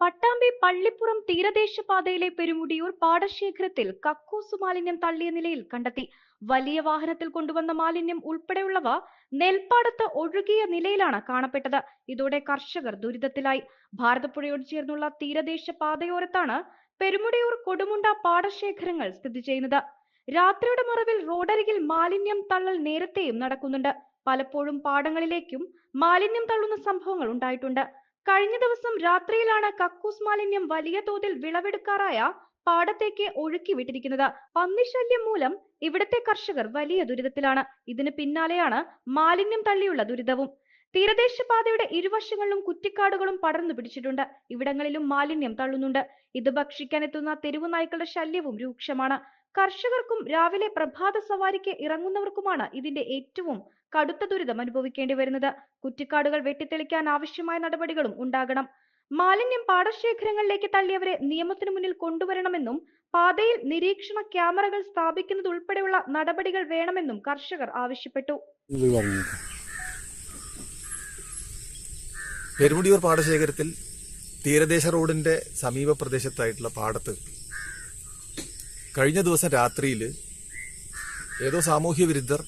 പട്ടാമ്പി പള്ളിപ്പുറം തീരദേശ പാതയിലെ പെരുമുടിയൂർ പാടശേഖരത്തിൽ കക്കൂസ് മാലിന്യം തള്ളിയ നിലയിൽ കണ്ടെത്തി. വലിയ വാഹനത്തിൽ കൊണ്ടുവന്ന മാലിന്യം ഉൾപ്പെടെയുള്ളവ നെൽപ്പാടത്ത് ഒഴുകിയ നിലയിലാണ് കാണപ്പെട്ടത്. ഇതോടെ കർഷകർ ദുരിതത്തിലായി. ഭാരതപ്പുഴയോട് ചേർന്നുള്ള തീരദേശ പാതയോരത്താണ് പെരുമുടിയൂർ കൊടുമുണ്ട പാടശേഖരങ്ങൾ സ്ഥിതി ചെയ്യുന്നത്. രാത്രിയുടെ മറവിൽ റോഡരികിൽ മാലിന്യം തള്ളൽ നേരത്തെയും നടക്കുന്നുണ്ട്. പലപ്പോഴും പാടങ്ങളിലേക്കും മാലിന്യം തള്ളുന്ന സംഭവങ്ങൾ ഉണ്ടായിട്ടുണ്ട്. കഴിഞ്ഞ ദിവസം രാത്രിയിലാണ് കക്കൂസ് മാലിന്യം വലിയ തോതിൽ വിളവെടുക്കാറായ പാടത്തേക്ക് ഒഴുക്കി വിട്ടിരിക്കുന്നത്. പന്നിശല്യം മൂലം ഇവിടത്തെ കർഷകർ വലിയ ദുരിതത്തിലാണ്. ഇതിന് പിന്നാലെയാണ് മാലിന്യം തള്ളിയുള്ള ദുരിതവും. തീരദേശപാതയുടെ ഇരുവശങ്ങളിലും കുറ്റിക്കാടുകളും പടർന്നു പിടിച്ചിട്ടുണ്ട്. ഇവിടങ്ങളിലും മാലിന്യം തള്ളുന്നുണ്ട്. ഇത് ഭക്ഷിക്കാൻ എത്തുന്ന തെരുവു നായ്ക്കളുടെ ശല്യവും രൂക്ഷമാണ്. കർഷകർക്കും രാവിലെ പ്രഭാത സവാരിക്ക് ഇറങ്ങുന്നവർക്കുമാണ് ഇതിന്റെ ഏറ്റവും കടുത്ത ദുരിതം അനുഭവിക്കേണ്ടി വരുന്നത്. കുറ്റിക്കാടുകൾ വെട്ടിത്തെളിക്കാൻ ആവശ്യമായ നടപടികളും ഉണ്ടാകണം. മാലിന്യം പാടശേഖരങ്ങളിലേക്ക് തള്ളിയവരെ നിയമത്തിനു മുന്നിൽ കൊണ്ടുവരണമെന്നും പാതയിൽ നിരീക്ഷണ ക്യാമറകൾ സ്ഥാപിക്കുന്നത് ഉൾപ്പെടെയുള്ള നടപടികൾ വേണമെന്നും കർഷകർ ആവശ്യപ്പെട്ടു. പെരുമുടിയൂർ പാടശേഖരത്തിൽ തീരദേശ റോഡിന്റെ സമീപ പ്രദേശത്തായിട്ടുള്ള പാടത്ത് കഴിഞ്ഞ ദിവസം രാത്രിയിൽ ഏതോ സാമൂഹ്യ വിരുദ്ധർ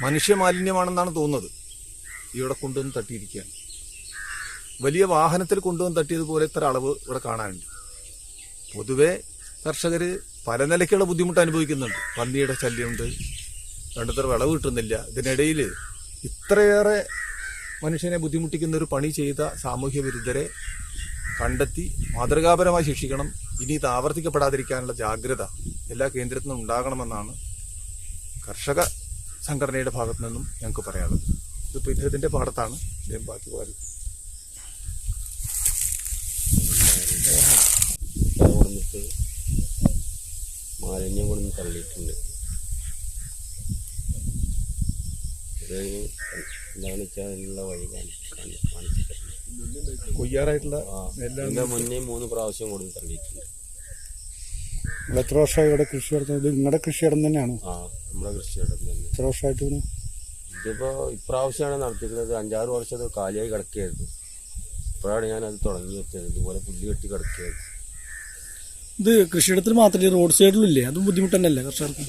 മനുഷ്യ മാലിന്യമാണെന്നാണ് തോന്നുന്നത്. ഇവിടെ കൊണ്ടുവന്ന് തട്ടിയിരിക്കുകയാണ്. വലിയ വാഹനത്തിൽ കൊണ്ടുവന്ന് തട്ടിയതുപോലെ ഇത്ര അളവ് ഇവിടെ കാണാനുണ്ട്. പൊതുവേ കർഷകർ പല നിലയ്ക്കുള്ള ബുദ്ധിമുട്ട് അനുഭവിക്കുന്നുണ്ട്. പന്നിയുടെ ശല്യമുണ്ട്. വേണ്ടത്ര വിളവ് കിട്ടുന്നില്ല. ഇതിനിടയിൽ ഇത്രയേറെ മനുഷ്യനെ ബുദ്ധിമുട്ടിക്കുന്ന ഒരു പണി ചെയ്ത സാമൂഹ്യ വിരുദ്ധരെ കണ്ടെത്തി മാതൃകാപരമായി ശിക്ഷിക്കണം ഇനി ഇത് ആവർത്തിക്കപ്പെടാതിരിക്കാനുള്ള ജാഗ്രത എല്ലാ കേന്ദ്രത്തിൽ നിന്നും ഉണ്ടാകണമെന്നാണ് കർഷക സംഘടനയുടെ ഭാഗത്തു നിന്നും ഞങ്ങൾക്ക് പറയാനുള്ളത് ഇതിപ്പോൾ ഇദ്ദേഹത്തിന്റെ പാടത്താണ് ഇദ്ദേഹം ബാക്കി പാടി മാലിന്യം കൊടുന്ന് തള്ളിയിട്ടുണ്ട് ഇത് വഴി കാണി- കാണി- കാണിച്ചു തരണം. കൊയ്യാറായിട്ടുള്ള എല്ലാം മുന്നേ മൂന്ന് പ്രാവശ്യം കൊടുത്തിട്ടുണ്ട് തള്ളിയിട്ടുണ്ട്. നിങ്ങൾ എത്ര വർഷമായി ഇവിടെ കൃഷി നടത്തുന്നത്? ഇത് നിങ്ങളുടെ കൃഷിയിടം തന്നെയാണോ? ആ നമ്മുടെ കൃഷിയിടം തന്നെ. എത്ര വർഷമായിട്ട് ഇതിപ്പോ ഇപ്രാവശ്യമാണ് നടത്തിക്കുന്നത് അഞ്ചാറ് വർഷം അത് കാലിയായി കിടക്കുകയായിരുന്നു. ഇപ്പോഴാണ് ഞാൻ അത് തുടങ്ങി വെച്ചത്. ഇതുപോലെ പുല്ല് കെട്ടി കിടക്കുകയായിരുന്നു. ഇത് കൃഷിയിടത്തിൽ മാത്രമേ റോഡ് സൈഡിലും ഇല്ലേ? അതും ബുദ്ധിമുട്ട് തന്നെയല്ലേ കർഷകർക്ക്?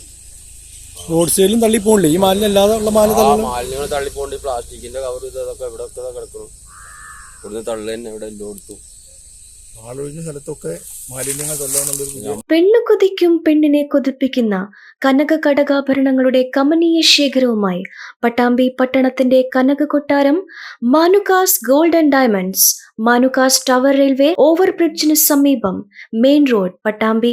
റോഡ് സൈഡിലും തള്ളി പോകില്ലേ ഈ മാലിന്യം അല്ലാതെ ഉള്ള മാലിന്യം മാലിന്യങ്ങൾ തള്ളിപ്പോണ്ട് പ്ലാസ്റ്റിക്കിന്റെ കവർ ഇതൊക്കെ ഇവിടെ ഒക്കെ കിടക്കണം. ഇവിടുന്ന് തള്ളു തന്നെ ഇവിടെ എല്ലാം കൊടുത്തു ആളൊഴിഞ്ഞ സ്ഥലത്തൊക്കെ മാലിന്യങ്ങൾ പെണ്ണു കൊതിക്കും പെണ്ണിനെ കൊതിപ്പിക്കുന്ന കനക കടകാഭരണങ്ങളുടെ കമനീയ ശേഖരവുമായി പട്ടാമ്പി പട്ടണത്തിന്റെ കനക കൊട്ടാരം Manukas gold and diamonds Manukas tower railway over ഓവർബ്രിഡ്ജിന് സമീപം മെയിൻ റോഡ് പട്ടാമ്പി